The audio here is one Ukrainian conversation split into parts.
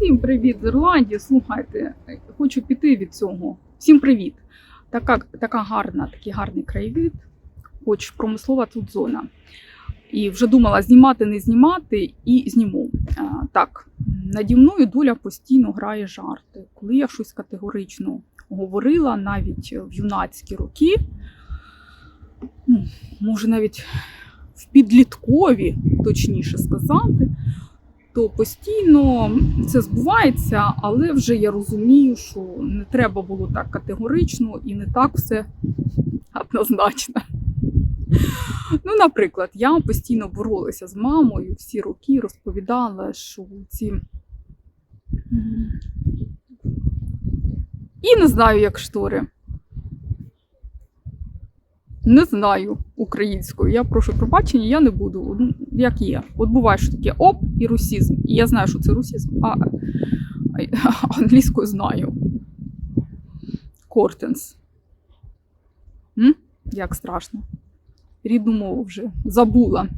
Всім привіт з Ірландії. Слухайте, хочу піти від цього. Всім привіт. Така, така гарна, такий гарний краєвид, хоч промислова тут зона. І вже думала знімати, не знімати, і зніму. А, так, наді мною доля постійно грає жарти. Коли я щось категорично говорила, навіть в юнацькі роки, ну, може навіть в підліткові, точніше сказати, то постійно це збувається, але вже я розумію, що не треба було так категорично і не так все однозначно. Ну, наприклад, я постійно боролася з мамою всі роки, розповідала, що ці. І не знаю, як штори. Не знаю українською. Я прошу пробачення, я не буду. Ну, як є. От буває, що таке оп і русізм. І я знаю, що це русізм, а, англійською знаю. Кортенс. М? Як страшно. Рідну мову вже забула.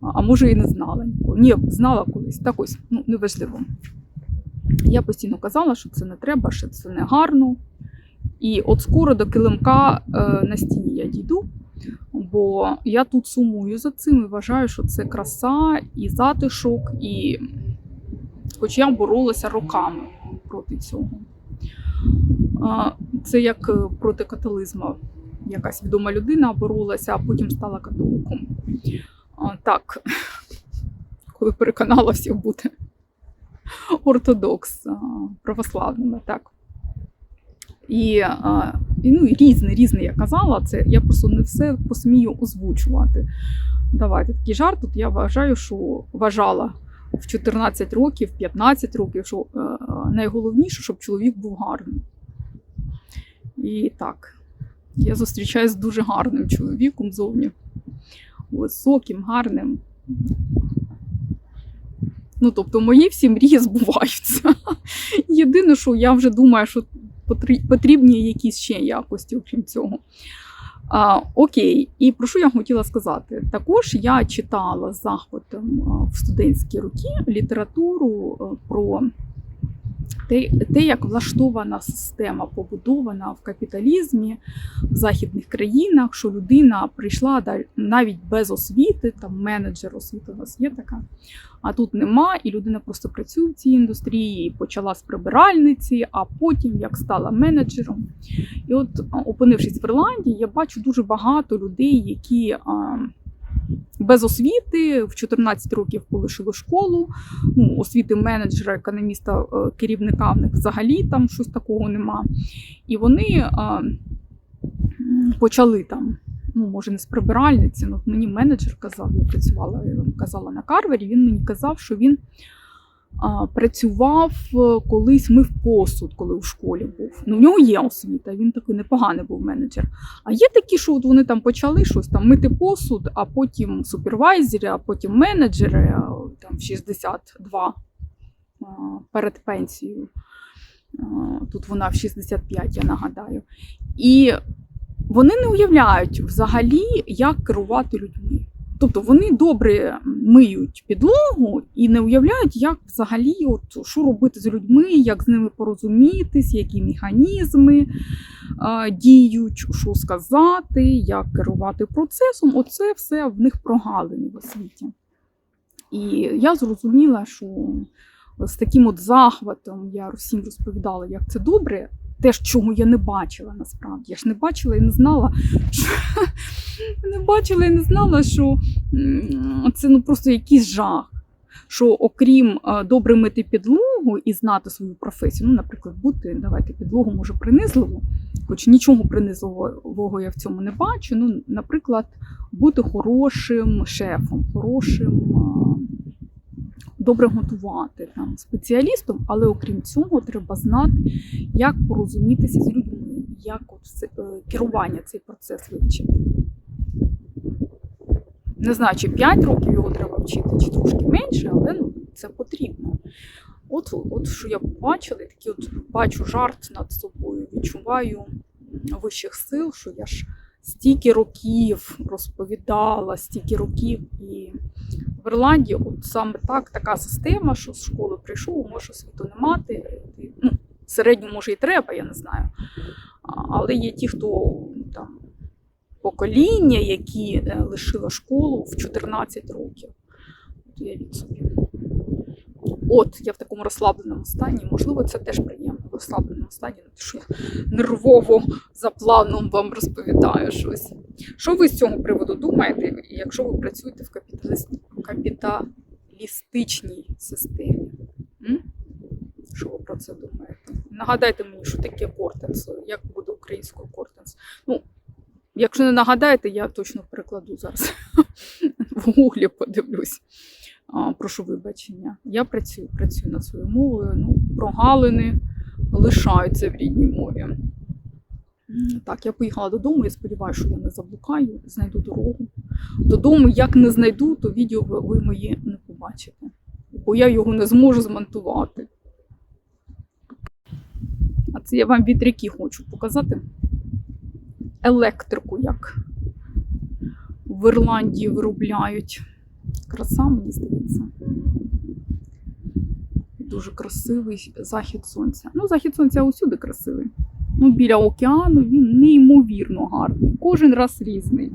А може і не знала ніколи. Ні, знала колись. Так ось, ну, неважливо. Я постійно казала, що це не треба, що це не гарно. І от скоро до килимка е, на стіні я дійду, бо я тут сумую за цим і вважаю, що це краса і затишок, і хоч я боролася роками проти цього. Це як е, проти католизму. Якась відома людина боролася, а потім стала католиком. Так, коли переконала всіх бути ортодокс православними, так. І, а, і ну, і різне, різне я казала, це я просто не все посмію озвучувати. Давайте такий жарт. Тут я вважаю, що вважала в 14 років, 15 років, що е, найголовніше, щоб чоловік був гарний. І так, я зустрічаюся з дуже гарним чоловіком зовні. Високим, гарним. Ну, тобто, мої всі мрії збуваються. Єдине, що я вже думаю, що потрібні якісь ще якості, окрім цього. А, окей, і про що я хотіла сказати? Також я читала з захватом в студентські роки літературу про те, як влаштована система побудована в капіталізмі в західних країнах, що людина прийшла навіть без освіти, там менеджер освіти у нас є така, а тут нема, і людина просто працює в цій індустрії, і почала з прибиральниці, а потім як стала менеджером. І от, опинившись в Ірландії, я бачу дуже багато людей, які без освіти в 14 років полишили школу. Ну, освіти менеджера, економіста, е, керівника в них взагалі там щось такого нема. І вони а, почали там. Ну, може, не з прибиральниці, ну, мені менеджер казав, я працювала, я казала на карвері, він мені казав, що він працював е, колись мив посуд, коли в школі був. Ну, в нього є освіта, він такий непоганий був менеджер. А є такі, що от вони там почали щось там мити посуд, а потім супервайзери, а потім менеджери там в 62 перед пенсією. Тут вона в 65, я нагадаю. І вони не уявляють взагалі, як керувати людьми. Тобто вони добре миють підлогу і не уявляють, як взагалі от, що робити з людьми, як з ними порозумітись, які механізми а, діють, що сказати, як керувати процесом. Оце все в них прогалини в освіті. І я зрозуміла, що з таким от захватом я всім розповідала, як це добре. Те, чого я не бачила насправді. Я ж не бачила і не знала, що не бачила і не знала, що це ну просто якийсь жах. Що окрім е, добре мити підлогу і знати свою професію, ну, наприклад, бути, давайте підлогу може принизливо, хоч нічого принизливого я в цьому не бачу. Ну, наприклад, бути хорошим шефом, хорошим, е, добре готувати там, спеціалістом, але окрім цього, треба знати, як порозумітися з людьми, як от е, керування цей процес вивчити. Не знаю, чи 5 років його треба вчити, чи трошки менше, але ну, це потрібно. От, от що я побачила, я такий от бачу жарт над собою, відчуваю вищих сил, що я ж стільки років розповідала, стільки років і в Ірландії от саме так, така система, що з школи прийшов, може освіту не мати. Ти- Ну, середню може і треба, я не знаю. Але є ті, хто покоління, які е, лишило школу в 14 років. От уявіть собі. От, я в такому розслабленому стані. Можливо, це теж приємно в розслабленому стані, те, що я нервово за планом вам розповідаю щось. Що ви з цього приводу думаєте, якщо ви працюєте в капіталістичній системі? М? Що ви про це думаєте? Нагадайте мені, що таке кортенс, як буде українською кортенс. Ну, якщо не нагадаєте, я точно перекладу зараз. В гуглі подивлюсь. Прошу вибачення. Я працюю, працюю над своєю мовою. Ну, прогалини лишаються в рідній мові. Так, я поїхала додому, я сподіваюся, що я не заблукаю, знайду дорогу. Додому, як не знайду, то відео ви, мої не побачите. Бо я його не зможу змонтувати. А це я вам вітряки хочу показати. Електрику, як в Ірландії виробляють. Краса, мені здається. Дуже красивий захід сонця. Ну, захід сонця усюди красивий. Ну, біля океану він неймовірно гарний. Кожен раз різний.